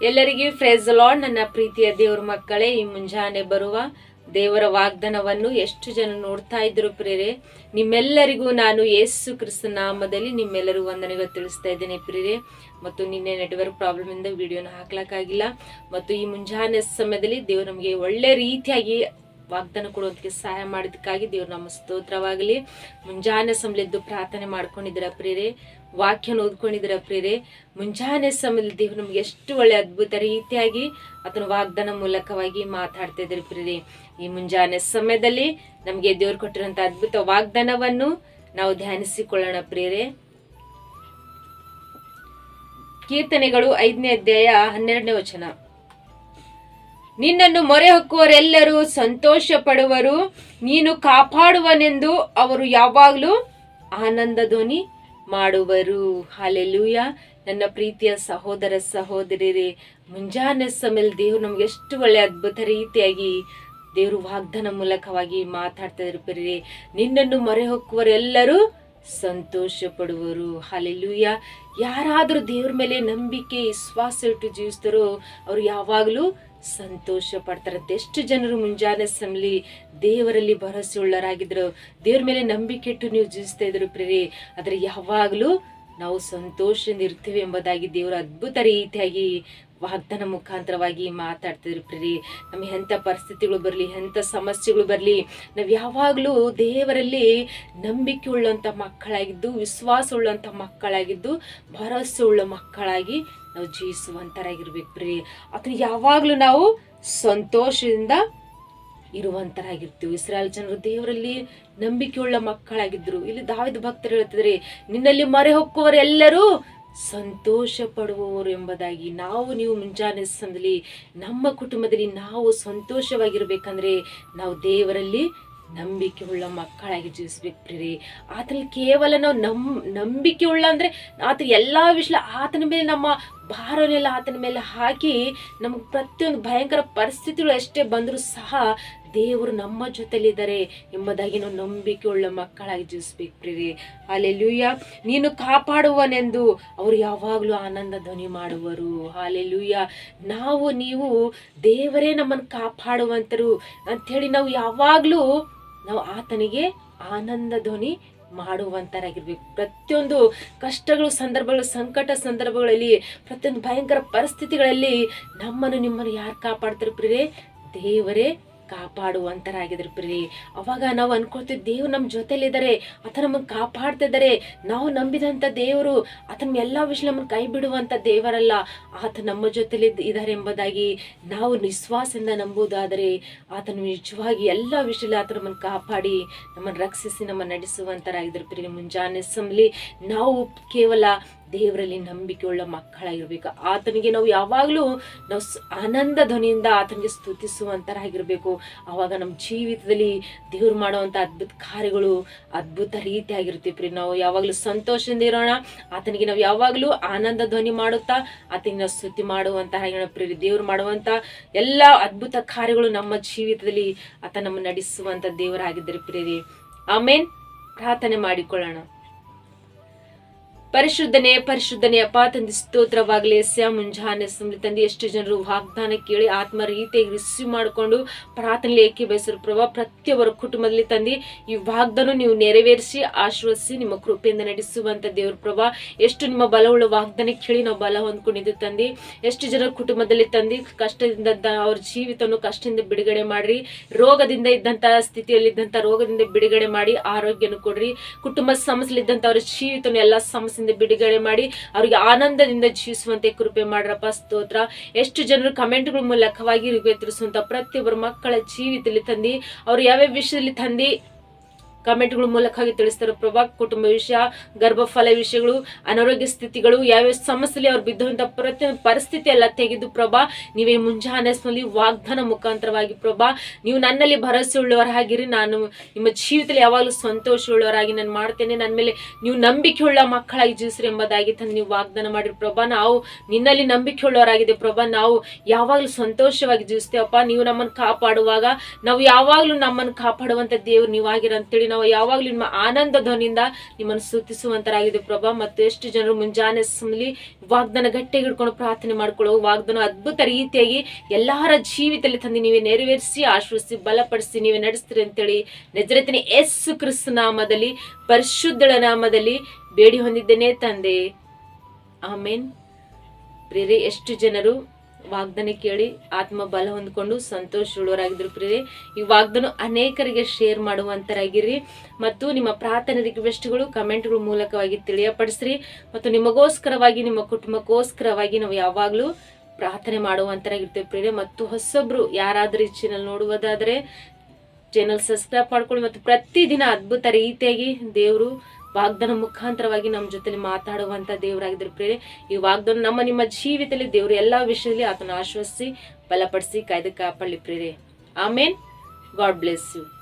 ಎಲ್ಲರಿಗೂ ಫ್ರೇಜ್ ಲಾಡ್ ನನ್ನ ಪ್ರೀತಿಯ ದೇವರ ಮಕ್ಕಳೇ, ಈ ಮುಂಜಾನೆ ಬರುವ ದೇವರ ವಾಗ್ದಾನವನ್ನು ಎಷ್ಟು ಜನ ನೋಡ್ತಾ ಇದ್ರು ಪ್ರೇರೆ ನಿಮ್ಮೆಲ್ಲರಿಗೂ ನಾನು ಯೇಸು ಕ್ರಿಸ್ತ ನಾಮದಲ್ಲಿ ನಿಮ್ಮೆಲ್ಲರಿಗೂ ವಂದನೆಗಳು ತಿಳಿಸ್ತಾ ಇದ್ದೇನೆ ಪ್ರೇರೆ ಮತ್ತು ನಿನ್ನೆ ನೆಟ್ವರ್ಕ್ ಪ್ರಾಬ್ಲಮ್ ಇಂದ ವಿಡಿಯೋನ ಹಾಕ್ಲಕ್ಕಾಗಿಲ್ಲ. ಮತ್ತು ಈ ಮುಂಜಾನೆ ಸಮಯದಲ್ಲಿ ದೇವರು ನಮಗೆ ಒಳ್ಳೆ ರೀತಿಯಾಗಿ ವಾಗ್ದಾನ ಕೊಡೋದಕ್ಕೆ ಸಹಾಯ ಮಾಡಿದಕ್ಕಾಗಿ ದೇವ್ರ ನಮ್ಮ ಸ್ತೋತ್ರವಾಗಲಿ. ಮುಂಜಾನೆ ಸಮಲೆದ್ದು ಪ್ರಾರ್ಥನೆ ಮಾಡ್ಕೊಂಡಿದ್ದೀರ ಪ್ರೇರೆ ವಾಕ್ಯನ ಓದ್ಕೊಂಡಿದ್ದೀರ ಪ್ರೇರೆ ಮುಂಜಾನೆ ಸಮಯದಲ್ಲಿ ದೇವ್ರು ನಮ್ಗೆ ಎಷ್ಟು ಒಳ್ಳೆ ಅದ್ಭುತ ರೀತಿಯಾಗಿ ಅದನ್ನು ವಾಗ್ದಾನ ಮೂಲಕವಾಗಿ ಮಾತಾಡ್ತಾ ಇದ್ರಿ ಪ್ರೇರೆ ಈ ಮುಂಜಾನೆ ಸಮಯದಲ್ಲಿ ನಮಗೆ ದೇವ್ರು ಕೊಟ್ಟಿರುವಂತ ಅದ್ಭುತ ವಾಗ್ದಾನವನ್ನು ನಾವು ಧ್ಯಾನಿಸಿಕೊಳ್ಳೋಣ ಪ್ರೇರೆ ಕೀರ್ತನೆಗಳು ಐದನೇ ಅಧ್ಯಾಯ ಹನ್ನೆರಡನೇ ವಚನ. ನಿನ್ನನ್ನು ಮೊರೆ ಹೊಕ್ಕುವರೆಲ್ಲರೂ ಸಂತೋಷ ಪಡುವರು ನೀನು ಕಾಪಾಡುವನೆಂದು ಅವರು ಯಾವಾಗಲೂ ಆನಂದ ಧ್ವನಿ ಮಾಡುವರು. ಹಾಲೆಲೂಯ ನನ್ನ ಪ್ರೀತಿಯ ಸಹೋದರ ಸಹೋದರಿರೇ, ಮುಂಜಾನೆ ಸಮಯದಲ್ಲಿ ದೇವರು ನಮ್ಗೆ ಎಷ್ಟು ಒಳ್ಳೆ ಅದ್ಭುತ ರೀತಿಯಾಗಿ ದೇವರು ವಾಗ್ದಾನ ಮೂಲಕವಾಗಿ ಮಾತಾಡ್ತಾ ಇರ್ಬರಿ ನಿನ್ನನ್ನು ಮೊರೆ ಹೊಕ್ಕುವರೆಲ್ಲರೂ ಸಂತೋಷ ಪಡುವರು ಹಾಲೆಲೂಯ ಯಾರಾದರೂ ದೇವ್ರ ಮೇಲೆ ನಂಬಿಕೆ, ವಿಶ್ವಾಸ ಇಟ್ಟು ಜೀವಿಸ್ತಾರೋ ಅವರು ಯಾವಾಗಲೂ ಸಂತೋಷ ಪಡ್ತಾರಂತೆ ಎಷ್ಟು ಜನರು ಮುಂಜಾನೆ ಸಮಲಿ ದೇವರಲ್ಲಿ ಭರವಸೆ ಉಳ್ಳರಾಗಿದ್ರು ದೇವ್ರ ಮೇಲೆ ನಂಬಿಕೆ ಇಟ್ಟು ನೀವು ಜೀವಿಸ್ತಾ ಇದ್ರು ಪ್ರೇರಿ ಆದ್ರೆ ಯಾವಾಗಲೂ ನಾವು ಸಂತೋಷದಿಂದ ಇರ್ತೀವಿ ಎಂಬುದಾಗಿ ದೇವರು ಅದ್ಭುತ ರೀತಿಯಾಗಿ ವಾಗ್ದಾನ ಮುಖಾಂತರವಾಗಿ ಮಾತಾಡ್ತಿದ್ರು ಪ್ರೀ ನಮಗೆ ಎಂಥ ಪರಿಸ್ಥಿತಿಗಳು ಬರಲಿ, ಎಂಥ ಸಮಸ್ಯೆಗಳು ಬರಲಿ, ನಾವು ಯಾವಾಗಲೂ ದೇವರಲ್ಲಿ ನಂಬಿಕೆ ಉಳ್ಳಂಥ ಮಕ್ಕಳಾಗಿದ್ದು ವಿಶ್ವಾಸ ಉಳ್ಳಂಥ ಮಕ್ಕಳಾಗಿದ್ದು ಭರವಸೆ ಉಳ್ಳ ಮಕ್ಕಳಾಗಿ ನಾವು ಜೀವಿಸುವಂಥರಾಗಿರ್ಬೇಕು ಪ್ರೀ ಅದನ್ನ ಯಾವಾಗಲೂ ನಾವು ಸಂತೋಷದಿಂದ ಇರುವಂತರಾಗಿರ್ತೀವಿ. ಇಸ್ರಾಯಲ್ ಜನರು ದೇವರಲ್ಲಿ ನಂಬಿಕೆಯುಳ್ಳ ಮಕ್ಕಳಾಗಿದ್ರು ಇಲ್ಲಿ ದಾವಿದ ಭಕ್ತರು ಹೇಳ್ತಿದ್ರೆ ನಿನ್ನಲ್ಲಿ ಮರೆ ಹೊಕ್ಕುವರೆಲ್ಲರೂ ಸಂತೋಷ ಪಡುವವರು ಎಂಬುದಾಗಿ. ನಾವು ನೀವು ಮುಂಜಾನೆ ಸಮಯದಲ್ಲಿ, ನಮ್ಮ ಕುಟುಂಬದಲ್ಲಿ ನಾವು ಸಂತೋಷವಾಗಿರ್ಬೇಕಂದ್ರೆ ನಾವು ದೇವರಲ್ಲಿ ನಂಬಿಕೆ ಉಳ್ಳ ಮಕ್ಕಳಾಗಿ ಜೀವಿಸ್ಬೇಕು ರೀ ಆತನಲ್ಲಿ ಕೇವಲ ನಾವು ನಮ್ ನಂಬಿಕೆ ಉಳ್ಳ ಅಂದ್ರೆ ಆತ ಎಲ್ಲಾ ವಿಷಯ ಆತನ ಮೇಲೆ, ನಮ್ಮ ಭಾರನೆಲ್ಲ ಆತನ ಮೇಲೆ ಹಾಕಿ ನಮ್ಗೆ ಪ್ರತಿಯೊಂದು ಭಯಂಕರ ಪರಿಸ್ಥಿತಿಗಳು ಎಷ್ಟೇ ಬಂದರೂ ಸಹ ದೇವರು ನಮ್ಮ ಜೊತೆಲಿದ್ದಾರೆ ಎಂಬುದಾಗಿ ನಾವು ನಂಬಿಕೆ ಉಳ್ಳ ಮಕ್ಕಳಾಗಿ ಜೀವಿಸ್ಬೇಕು ಪ್ರೀರಿ ಹಾಲೆಲೂಯ. ನೀನು ಕಾಪಾಡುವನೆಂದು ಅವರು ಯಾವಾಗಲೂ ಆನಂದ ಧ್ವನಿ ಮಾಡುವರು. ಹಾಲೆಲುಯ್ಯ ನಾವು, ನೀವು ದೇವರೇ ನಮ್ಮನ್ನು ಕಾಪಾಡುವಂತರು ಅಂಥೇಳಿ ನಾವು ಯಾವಾಗಲೂ ನಾವು ಆತನಿಗೆ ಆನಂದ ಧ್ವನಿ ಮಾಡುವಂತರಾಗಿರ್ಬೇಕು. ಪ್ರತಿಯೊಂದು ಕಷ್ಟಗಳು, ಸಂದರ್ಭಗಳು, ಸಂಕಟ ಸಂದರ್ಭಗಳಲ್ಲಿ, ಪ್ರತಿಯೊಂದು ಭಯಂಕರ ಪರಿಸ್ಥಿತಿಗಳಲ್ಲಿ ನಮ್ಮನ್ನು ನಿಮ್ಮನ್ನು ಯಾರು ಕಾಪಾಡ್ತಾರೆ ಪ್ರೀರೇ ದೇವರೇ. ಕಾಪಾಡುವಂತರಾಗಿದ್ರು ಪ್ರೀ ಅವಾಗ ನಾವು ಅನ್ಕೊಳ್ತೀವಿ ದೇವ್ರು ನಮ್ಮ ಜೊತೆಲಿದ್ದಾರೆ ಆತ ನಮ್ಮನ್ನು ಕಾಪಾಡ್ತಿದ್ದಾರೆ ನಾವು ನಂಬಿದಂಥ ದೇವರು ಆತನ ಎಲ್ಲ ವಿಷಯ ನಮ್ಮನ್ನು ಕೈ ಬಿಡುವಂಥ ದೇವರಲ್ಲ. ಆತ ನಮ್ಮ ಜೊತೆಲಿ ಇದ್ದಾರೆ ಎಂಬುದಾಗಿ ನಾವು ನಿಶ್ವಾಸದಿಂದ ನಂಬುವುದಾದರೆ ಆತನ ನಿಜವಾಗಿ ಎಲ್ಲ ವಿಷಯದಲ್ಲಿ ಆತ ನಮ್ಮನ್ನು ಕಾಪಾಡಿ, ನಮ್ಮನ್ನು ರಕ್ಷಿಸಿ, ನಮ್ಮನ್ನು ನಡೆಸುವಂತರಾಗಿದ್ರು ಪ್ರೀ ಮುಂಜಾನೆ ಸಮಲಿ ನಾವು ಕೇವಲ ದೇವರಲ್ಲಿ ನಂಬಿಕೆ ಉಳ್ಳ ಮಕ್ಕಳಾಗಿರ್ಬೇಕು. ಆತನಿಗೆ ನಾವು ಯಾವಾಗಲೂ ನಾವು ಆನಂದ ಧ್ವನಿಯಿಂದ ಆತನಿಗೆ ಸ್ತುತಿಸುವಂತರಾಗಿರ್ಬೇಕು. ಆವಾಗ ನಮ್ಮ ಜೀವಿತದಲ್ಲಿ ದೇವ್ರು ಮಾಡುವಂಥ ಅದ್ಭುತ ಕಾರ್ಯಗಳು ಅದ್ಭುತ ರೀತಿಯಾಗಿರ್ತೀವಿ ಪ್ರೀ ನಾವು ಯಾವಾಗಲೂ ಸಂತೋಷದಿಂದ ಇರೋಣ. ಆತನಿಗೆ ನಾವು ಯಾವಾಗಲೂ ಆನಂದ ಧ್ವನಿ ಮಾಡುತ್ತಾ, ಆತನಿಗೆ ನಾವು ಸ್ತುತಿ ಮಾಡುವಂತಹ ಪ್ರೀ ದೇವ್ರು ಮಾಡುವಂಥ ಎಲ್ಲ ಅದ್ಭುತ ಕಾರ್ಯಗಳು ನಮ್ಮ ಜೀವಿತದಲ್ಲಿ ಆತ ನಮ್ಮ ನಡೆಸುವಂಥ ದೇವರಾಗಿದ್ದರೆ ಪ್ರೀ ಆಮೇನ್. ಪ್ರಾರ್ಥನೆ ಮಾಡಿಕೊಳ್ಳೋಣ. ಪರಿಶುದ್ಧನೆ, ಪರಿಶುದ್ಧನೇ, ಅಪ್ಪ ತಂದೆ, ಸ್ತೋತ್ರವಾಗಲಿ. ಸ್ಯ ಮುಂಜಾನೆ ಸಮಯ ತಂದೆ, ಎಷ್ಟು ಜನರು ವಾಗ್ದಾನ ಕೇಳಿ ಆತ್ಮ ರೀತಿಯಾಗಿ ರಿಸೀವ್ ಮಾಡಿಕೊಂಡು ಪ್ರಾರ್ಥನೆ ಏಕೆ ಬಯಸರು ಪ್ರಭಾ, ಪ್ರತಿಯೊಬ್ಬರ ಕುಟುಂಬದಲ್ಲಿ ತಂದೆ, ಈ ವಾಗ್ದಾನ ನೀವು ನೆರವೇರಿಸಿ ಆಶ್ವಾಸಿ ನಿಮ್ಮ ಕೃಪೆಯಿಂದ ನಡೆಸುವಂತ ದೇವರ ಪ್ರಭಾ. ಎಷ್ಟು ನಿಮ್ಮ ಬಲವುಳ್ಳ ವಾಗ್ದಾನ ಕೇಳಿ ನಾವು ಬಲ ಹೊಂದ್ಕೊಂಡಿದ್ದು ತಂದೆ. ಎಷ್ಟು ಜನರ ಕುಟುಂಬದಲ್ಲಿ ತಂದೆ, ಕಷ್ಟದಿಂದ ಅವ್ರ ಜೀವಿತವನ್ನು ಕಷ್ಟದಿಂದ ಬಿಡುಗಡೆ ಮಾಡ್ರಿ. ರೋಗದಿಂದ ಇದ್ದಂತ ಸ್ಥಿತಿಯಲ್ಲಿ ಇದ್ದಂತ ರೋಗದಿಂದ ಬಿಡುಗಡೆ ಮಾಡಿ ಆರೋಗ್ಯನ ಕೊಡ್ರಿ. ಕುಟುಂಬ ಇದ್ದಂಥ ಅವ್ರ ಜೀವಿತವನ್ನು ಎಲ್ಲ ಸಮಸ್ಯೆಯಿಂದ ಬಿಡುಗಡೆ ಮಾಡಿ ಅವ್ರಿಗೆ ಆನಂದದಿಂದ ಜೀವಿಸುವಂತೆ ಕೃಪೆ ಮಾಡ್ರಪ್ಪ, ಸ್ತೋತ್ರ. ಎಷ್ಟು ಜನರು ಕಮೆಂಟ್ಗಳ ಮೂಲಕವಾಗಿ ತಿಳಿಸುವಂತ ಪ್ರತಿಯೊಬ್ಬರ ಮಕ್ಕಳ ಜೀವಿತದಲ್ಲಿ ತಂದಿ, ಅವ್ರು ಯಾವ್ಯಾವ ವಿಷಯದಲ್ಲಿ ತಂದಿ ಕಮೆಂಟ್ಗಳ ಮೂಲಕವಾಗಿ ತಿಳಿಸ್ತಾರೆ ಪ್ರಭಾ, ಕುಟುಂಬ ವಿಷಯ, ಗರ್ಭಫಲ ವಿಷಯಗಳು, ಅನಾರೋಗ್ಯ ಸ್ಥಿತಿಗಳು, ಯಾವ್ಯಾವ ಸಮಸ್ಯೆಯಲ್ಲಿ ಅವ್ರು ಬಿದ್ದಂತ ಪ್ರತಿಯೊಂದು ಪರಿಸ್ಥಿತಿ ಎಲ್ಲ ತೆಗೆದು ಪ್ರಭಾ, ನೀವೇ ಮುಂಜಾನೆಸ್ನಲ್ಲಿ ವಾಗ್ದಾನ ಮುಖಾಂತರವಾಗಿ ಪ್ರಭಾ, ನೀವು ನನ್ನಲ್ಲಿ ಭರವಸೆ ಉಳ್ಳವರಾಗಿರಿ ನಾನು ನಿಮ್ಮ ಜೀವಿತದಲ್ಲಿ ಯಾವಾಗಲೂ ಸಂತೋಷ ಉಳ್ಳವರಾಗಿ ನಾನು ಮಾಡ್ತೇನೆ, ನನ್ನ ಮೇಲೆ ನೀವು ನಂಬಿಕೆ ಉಳ್ಳ ಮಕ್ಕಳಾಗಿ ಜೀವಿಸ್ರಿ ಎಂಬುದಾಗಿ ತಂದು ನೀವು ವಾಗ್ದಾನ ಮಾಡಿರಿ ಪ್ರಭಾ. ನಾವು ನಿನ್ನಲ್ಲಿ ನಂಬಿಕೆ ಉಳ್ಳವರಾಗಿದೆ ಪ್ರಭಾ, ನಾವು ಯಾವಾಗಲೂ ಸಂತೋಷವಾಗಿ ಜೀವಿಸ್ತೇವಪ್ಪ, ನೀವು ನಮ್ಮನ್ನು ಕಾಪಾಡುವಾಗ, ನಾವು ಯಾವಾಗಲೂ ನಮ್ಮನ್ನು ಕಾಪಾಡುವಂತ ದೇವ್ರು ನೀವಾಗಿರ ಅಂತೇಳಿ ನಾವು ಯಾವಾಗಲೂ ನಿಮ್ಮ ಆನಂದ ಧ್ವನಿಯಿಂದ ನಿಮ್ಮನ್ನು ಸ್ತುತಿಸುವಂತರಾಗಿದೆ ಪ್ರಭಾ, ಮತ್ತು ಎಷ್ಟು ಜನರು ಮುಂಜಾನೆ ಸಮಲಿ ವಾಗ್ದಾನ ಗಟ್ಟಿಗೆ ಹಿಡ್ಕೊಂಡು ಪ್ರಾರ್ಥನೆ ಮಾಡ್ಕೊಳ್ಳೋ ವಾಗ್ದಾನ ಅದ್ಭುತ ರೀತಿಯಾಗಿ ಎಲ್ಲರ ಜೀವಿತದಲ್ಲಿ ತಂದು ನೀವೇ ನೆರವೇರಿಸಿ ಆಶ್ರಯಿಸಿ ಬಲಪಡಿಸಿ, ನೀವೇ ನಡೆಸ್ತೀರಿ ಅಂತೇಳಿ ನೆಜರತಿನ ಎಸ್ ಕ್ರಿಸ್ತ ನಾಮದಲ್ಲಿ, ಪರಿಶುದ್ಧಳ ನಾಮದಲ್ಲಿ ಬೇಡಿ ಹೊಂದಿದ್ದೇನೆ ತಂದೆ. ಆಮೇನ್. ಪ್ರೇರೆ ಎಷ್ಟು ಜನರು ವಾಗ್ದಾನ ಕೇಳಿ ಆತ್ಮ ಬಲ ಹೊಂದ್ಕೊಂಡು ಸಂತೋಷವುಳ್ಳವರಾಗಿದ್ರು ಪ್ರೀತಿ ಈ ವಾಗ್ದಾನ ಅನೇಕರಿಗೆ ಶೇರ್ ಮಾಡುವಂತರಾಗಿರಿ. ಮತ್ತು ನಿಮ್ಮ ಪ್ರಾರ್ಥನೆ ರಿಕ್ವೆಸ್ಟ್ಗಳು ಕಮೆಂಟ್ಗಳ ಮೂಲಕವಾಗಿ ತಿಳಿಯಪಡಿಸ್ರಿ. ಮತ್ತು ನಿಮಗೋಸ್ಕರವಾಗಿ, ನಿಮ್ಮ ಕುಟುಂಬಕ್ಕೋಸ್ಕರವಾಗಿ ನಾವು ಯಾವಾಗಲೂ ಪ್ರಾರ್ಥನೆ ಮಾಡುವಂತರಾಗಿರ್ತೇವೆ ಪ್ರೀತಿ ಮತ್ತು ಹೊಸೊಬ್ರು ಯಾರಾದರೂ ಈ ಚಾನಲ್ ನೋಡುವುದಾದರೆ ಚಾನಲ್ ಸಬ್ಸ್ಕ್ರೈಬ್ ಮಾಡ್ಕೊಳ್ಳಿ. ಮತ್ತು ಪ್ರತಿದಿನ ಅದ್ಭುತ ರೀತಿಯಾಗಿ ದೇವರು ವಾಗ್ದಾನ ಮುಖಾಂತರವಾಗಿ ನಮ್ಮ ಜೊತೆಲಿ ಮಾತಾಡುವಂತ ದೇವರಾಗಿದ್ರು ಪ್ರೇರೆ ಈ ವಾಗ್ದಾನ ನಮ್ಮ ನಿಮ್ಮ ಜೀವಿತದಲ್ಲಿ ದೇವರು ಎಲ್ಲಾ ವಿಷಯದಲ್ಲಿ ಆತನ ಆಶ್ವಾಸಿ ಬಲಪಡಿಸಿ ಕಾಯ್ದು ಕಾಪಾಡಲಿ ಪ್ರೇರೆ ಆಮೇನ್. God bless you.